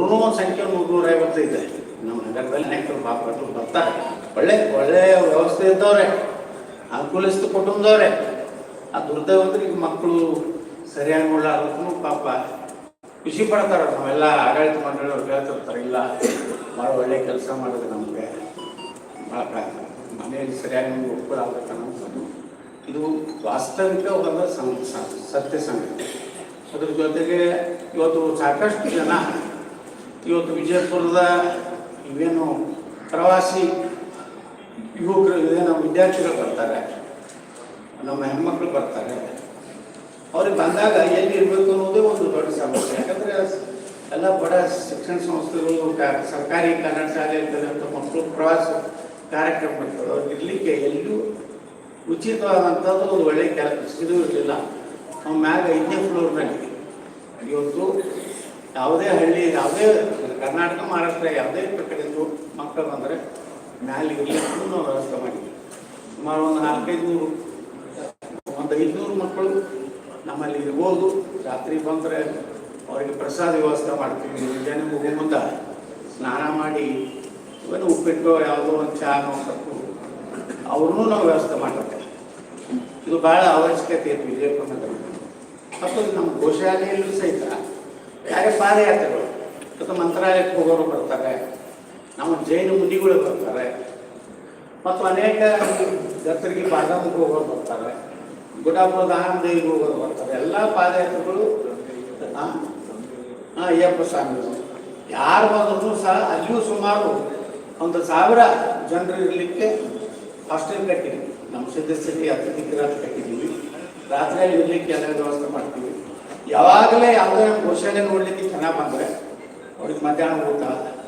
ಅವ್ರೂ ಒಂದು ಸಂಖ್ಯೆ ಐವತ್ತು ಇದೆ. ನಮ್ಮ ನಗರದಲ್ಲಿ ಅನೇಕರು ಪಾಪಗಳು ಬರ್ತಾರೆ. ಒಳ್ಳೆ ಒಳ್ಳೆಯ ವ್ಯವಸ್ಥೆ ಇದ್ದವ್ರೆ ಅನುಕೂಲಿಸ್ತು ಕುಟುಂಬದವ್ರೆ. ಆ ದುರ್ದೈವತ್ರಿಗೆ ಮಕ್ಕಳು ಸರಿಯಾಗಿ ನೋಡಲಾರ್ದಕ್ಕೂ ಪಾಪ ಖುಷಿ ಪಡ್ತಾರೆ. ನಾವೆಲ್ಲ ಆಡಳಿತ ಮಂಡಳಿಯವ್ರು ಹೇಳ್ತಿರ್ತಾರೆ, ಇಲ್ಲ, ಭಾಳ ಒಳ್ಳೆ ಕೆಲಸ ಮಾಡಿದ್ರೆ ನಮಗೆ. ಭಾಳ ಮನೆಯಲ್ಲಿ ಸರಿಯಾಗಿ ನಮ್ಗೆ ಒಪ್ಪಳ ಆಗ್ಬೇಕನ್ನೋದು ಇದು ವಾಸ್ತವಿಕ ಒಂದು ಸತ್ಯ ಸಂಗತಿ. ಅದ್ರ ಜೊತೆಗೆ ಇವತ್ತು ಸಾಕಷ್ಟು ಜನ ಇವತ್ತು ವಿಜಯಪುರದ ಇವೇನು ಪ್ರವಾಸಿ ಯುವಕರು, ಇದೇನೋ ವಿದ್ಯಾರ್ಥಿಗಳು ಬರ್ತಾರೆ, ನಮ್ಮ ಹೆಣ್ಮಕ್ಳು ಬರ್ತಾರೆ. ಅವ್ರಿಗೆ ಬಂದಾಗ ಎಲ್ಲಿ ಇರಬೇಕು ಅನ್ನೋದೇ ಒಂದು ದೊಡ್ಡ ಸಮಸ್ಯೆ. ಯಾಕಂದರೆ ಎಲ್ಲ ಬಡ ಶಿಕ್ಷಣ ಸಂಸ್ಥೆಗಳು ಸರ್ಕಾರಿ ಕನ್ನಡ ಶಾಲೆ ಇರ್ತಕ್ಕಂಥ ಮಕ್ಕಳು ಪ್ರವಾಸ ಕಾರ್ಯಕ್ರಮ ಬರ್ತದೆ ಅವ್ರಿಗೆ ಇರಲಿಕ್ಕೆ ಎಲ್ಲೂ ಉಚಿತವಾದಂಥದ್ದು ಒಂದು ಒಳ್ಳೆಯ ಕೆಲಸ ಇದು ಇರಲಿಲ್ಲ ಮ್ಯಾಗ ಐದನೇ ಫ್ಲೋರ್ನಲ್ಲಿ ಇವತ್ತು ಯಾವುದೇ ಹಳ್ಳಿ, ಯಾವುದೇ ಕರ್ನಾಟಕ, ಮಹಾರಾಷ್ಟ್ರ, ಯಾವುದೇ ಕಡೆಯಿಂದ ಮಕ್ಕಳು ಬಂದರೆ ಮ್ಯಾಲೆ ಇರಲಿಕ್ಕೂ ನಾವು ವ್ಯವಸ್ಥೆ ಮಾಡಿದ್ವಿ ಸುಮಾರು ಒಂದು ನಾಲ್ಕೈದು ನೂರು ಒಂದು ಐದುನೂರು ಮಕ್ಕಳು ನಮ್ಮಲ್ಲಿ ಇರ್ಬೋದು. ರಾತ್ರಿ ಬಂದರೆ ಅವರಿಗೆ ಪ್ರಸಾದ ವ್ಯವಸ್ಥೆ ಮಾಡ್ತೀವಿ. ಮುಂಜಾನೆ ಮುಗಿ ಮುಂದ ಸ್ನಾನ ಮಾಡಿ ಇವನು ಉಪ್ಪಿಟ್ಟು, ಯಾವುದೋ ಒಂದು ಚಾನೋ ಸೊಪ್ಪು, ಅವ್ರನ್ನೂ ನಾವು ವ್ಯವಸ್ಥೆ ಮಾಡುತ್ತೆ ಇದು ಭಾಳ ಅವಶ್ಯಕತೆ ಇತ್ತು ವಿಜಯಪುರ ನಗರ ಮತ್ತು ನಮ್ಮ ಗೋಶಾಲೆಯಲ್ಲೂ ಸಹಿತ ಪಾದಯಾತ್ರೆಗಳು. ಮತ್ತು ಮಂತ್ರಾಲಯಕ್ಕೆ ಹೋಗೋರು ಬರ್ತಾರೆ. ನಮ್ಮ ಜೈನ ಮುನಿಗಳು ಬರ್ತಾರೆ. ಮತ್ತು ಅನೇಕ ದತ್ತರಿಗೆ ಬಾದಾಮಿಗೆ ಹೋಗೋರು ಬರ್ತಾರೆ. ಗುಡಾಪುರ ದಾನದೇವಿಗೆ ಹೋಗೋರು ಬರ್ತಾರೆ. ಎಲ್ಲ ಪಾದಯಾತ್ರೆಗಳು ಹಾಂ, ಅಯ್ಯಪ್ಪ ಸ್ವಾಮಿಗಳು. ಯಾರು ಬಂದರೂ ಸಹ ಅಲ್ಲಿಯೂ ಸುಮಾರು ಒಂದು ಸಾವಿರ ಜನರು ಇರಲಿಕ್ಕೆ ಹಾಸ್ಟೆಲ್ ಕಟ್ಟಿದ್ದೀವಿ ನಮ್ಮ ಸದಸ್ಯರಿಗೆ ಅತಿಥಿ ಗೃಹ ಕಟ್ಟಿದ್ದೀವಿ ರಾತ್ರಿಯಲ್ಲಿ ಇರಲಿಕ್ಕೆ ಎಲ್ಲ ವ್ಯವಸ್ಥೆ ಮಾಡ್ತೀವಿ. ಯಾವಾಗಲೇ ಯಾವುದೇ ನಮ್ಮ ನೋಡ್ಲಿಕ್ಕೆ ಚೆನ್ನಾಗಿ ಬಂದರೆ ಅವ್ರಿಗೆ ಮಧ್ಯಾಹ್ನ ಊಟ,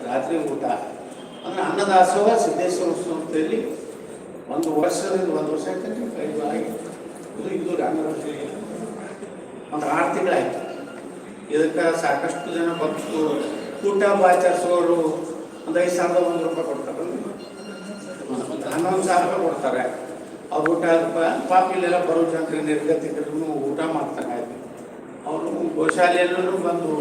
ರಾತ್ರಿ ಊಟ, ಅಂದರೆ ಅನ್ನದಾಸೋಹ, ಸಿದ್ದೇಶ್ವರ ಸಂಸ್ಥೆಯಲ್ಲಿ ಒಂದು ವರ್ಷದಿಂದ ಒಂದು ವರ್ಷ ಆಯ್ತು ಐದು ಆಗಿ ಇದು ಇದು. ಒಂದು ಆರು ತಿಂಗಳಾಯ್ತು. ಇದಕ್ಕೆ ಸಾಕಷ್ಟು ಜನ ಭಕ್ತರು ಊಟ ಆಚರಿಸೋರು ಒಂದು ಐದು ಸಾವಿರದ ಒಂದು ರೂಪಾಯಿ ಕೊಡ್ತಾರೆ. ಹನ್ನೊಂದು ಸಾವಿರ ರೂಪಾಯಿ ಕೊಡ್ತಾರೆ. ಅವ್ರು ಊಟ ಪಾಪ ಇಲ್ಲೆಲ್ಲ ಬರೋ ಜನರಿಗೆ ನಿರ್ಗತಿಕರು ಊಟ ಮಾಡ್ತಾರೆ. ಅವರು ಗೋಶಾಲೆಯಲ್ಲೂ ಬಂದು